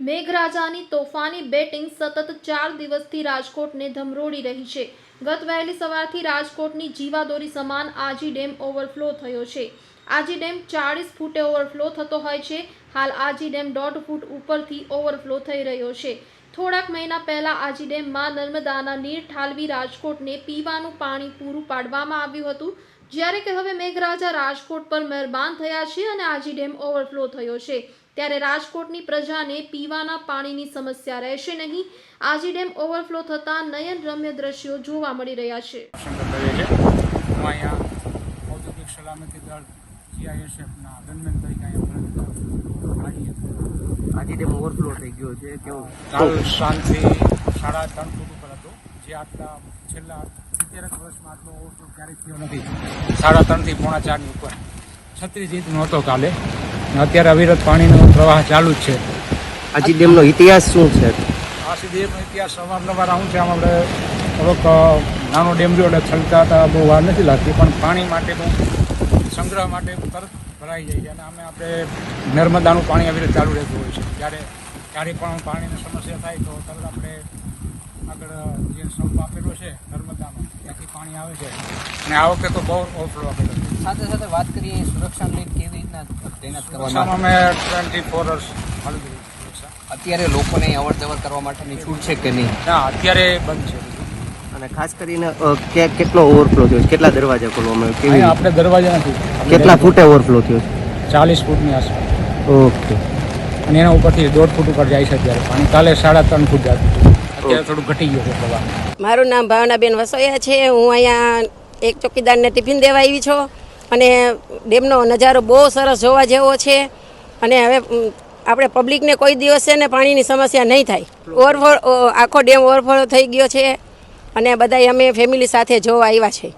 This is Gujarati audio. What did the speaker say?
મેઘરાજાની તોફાની બેટિંગ સતત ચાર દિવસથી રાજકોટને ધમરોડી રહી છે. ગત વહેલી સવારથી રાજકોટની જીવાદોરી સમાન આજી ડેમ ઓવરફ્લો થયો છે. આજી ડેમ ચાળીસ ફૂટે ઓવરફ્લો થતો હોય છે. હાલ આજી ડેમ દોઢ ફૂટ ઉપરથી ઓવરફ્લો થઈ રહ્યો છે. થોડાક મહિના પહેલા આજી ડેમમાં નર્મદાના નીર ઠાલવી રાજકોટને પીવાનું પાણી પૂરું પાડવામાં આવ્યું હતું. જ્યારે કે હવે મેઘરાજા રાજકોટ પર મહેરબાન થયા છે અને આજી ડેમ ઓવરફ્લો થયો છે ત્યારે રાજકોટની પ્રજાને પીવાના પાણીની સમસ્યા રહેશે નહીં. આજી ડેમ ઓવરફ્લો થતાં નયન રમ્ય દ્રશ્યો જોવા મળી રહ્યા છે. ઔદ્યોગિક સલામતી દળ જીઆઈએસએફના ગનમેન તરીકે અહીંયા ફરજ બજાવું આજે ડેમ ઓવરફ્લો થઈ ગયો છે. કેવો? કાલ સાંજથી સાડા ત્રણ ફૂટ ઉપર હતો. જે આટલા છેલ્લા સિત્તેર વર્ષમાં આટલો ઓવરફ્લો ક્યારેય થયો નથી. સાડા ત્રણથી પોણા ચારની ઉપર. છત્રીસ ઇંચનો હતો કાલે. અત્યારે અવિરત પાણીનો પ્રવાહ ચાલુ જ છે. આજે ડેમનો ઇતિહાસ શું છે? આ સુધી એનો ઇતિહાસ અવારનવાર આવું છે આમ આપણે થોડોક નાનો ડેમ જો એટલે છલકા હતા બહુ વાર નથી લાગતી પણ પાણી માટે બહુ સંગ્રહ માટે તરત ભરાઈ જાય છે. અને અમે આપણે નર્મદાનું પાણી આવી રીતે ચાલુ રહેતું હોય છે. જ્યારે ક્યારેય પણ પાણીની સમસ્યા થાય તો તરત આપણે આગળ જે સંપ આપેલો છે પાણી આવે છે. અને આ વખતે તો બહુ ઓવરફ્લો આપેલો છે સાથે સાથે વાત કરીએ સુરક્ષાની લીડ કેવી રીતના તૈનાત કરવામાં અમે ટ્વેન્ટી ફોર અવર્સ મળી અત્યારે લોકોને અવર જવર કરવા માટેની છૂટ છે કે નહીં? ના અત્યારે બંધ છે. અને ખાસ કરીને કે કેટલો ઓવરફ્લો થયો છે? કેટલા દરવાજા ખોલવામાં આવ્યા? કેવી આપણે દરવાજા નથી. કેટલા ફૂટે ઓવરફ્લો થયો છે? ચાલીસ ફૂટની આસપાસ. ઓકે. અને એના ઉપરથી દોઢ ફૂટ ઉપર જાય છે અત્યારે. પાણી કાલે સાડા ત્રણ ફૂટ જતું હતું. અત્યારે થોડું ઘટી ગયું છે પ્રવાહ મારું નામ ભાવનાબેન વસોયા છે. હું અહીંયા એક ચોકીદારને ટિફિન દેવા આવી છું અને ડેમનો નજારો બહુ સરસ જોવા જેવો છે. અને હવે આપણે પબ્લિકને કોઈ દિવસે ને પાણીની સમસ્યા નહીં થાય. ઓવરફ્લો આખો ડેમ ઓવરફ્લો થઈ ગયો છે અને બધાય અમે ફેમિલી સાથે જોવા આવ્યા છે.